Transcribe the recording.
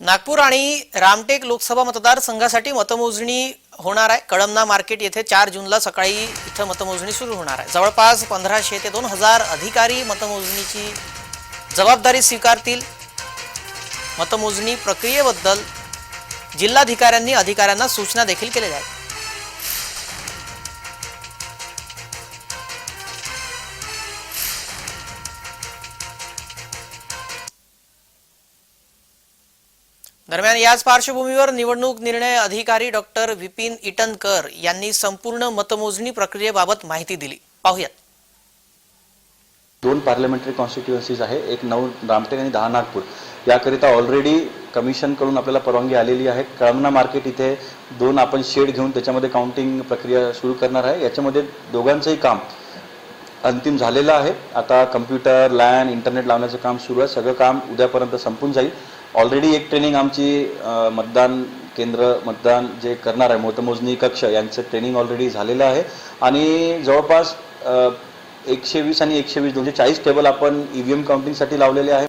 नागपूर आणि रामटेक लोकसभा मतदारसंघासाठी मतमोजणी होणार आहे. कळमना मार्केट येथे चार जूनला सकाळी इथं मतमोजणी सुरू होणार आहे. जवळपास पंधराशे ते दोन हजार अधिकारी मतमोजणीची जबाबदारी स्वीकारतील. मतमोजणी प्रक्रियेबद्दल जिल्हाधिकाऱ्यांनी अधिकाऱ्यांना सूचना देखील केलेल्या आहेत. दरम्यान याच पार्श्वभूमीवर निवडणूक निर्णय अधिकारी डॉक्टर विपिन इटनकर यांनी संपूर्ण मतमोजणी प्रक्रियेबाबत माहिती दिली. पाहूयात. दोन पार्लमेंटरी कॉन्स्टिट्युएन्सीज आहे एक नऊ रामटेक आणि दहा नागपूर. याकरिता ऑलरेडी कमिशनकडून आपल्याला परवानगी आलेली आहे. कळमना मार्केट इथे दोन आपण शेड घेऊन त्याच्यामध्ये काउंटिंग प्रक्रिया सुरू करणार आहे. याच्यामध्ये दोघांचंही काम अंतिम झालेलं आहे. आता कम्प्युटर लॅन इंटरनेट लावण्याचं काम सुरू आहे. सगळं काम उद्यापर्यंत संपून जाईल. ऑलरेडी एक ट्रेनिंग आमची मतदान केंद्र मतदान जे करणार आहे मतमोजणी कक्ष यांचं ट्रेनिंग ऑलरेडी झालेलं आहे. आणि जवळपास एकशे वीस आणि एकशे वीस दोनशे चाळीस टेबल आपण इ व्ही एम काउंटिंगसाठी लावलेले आहे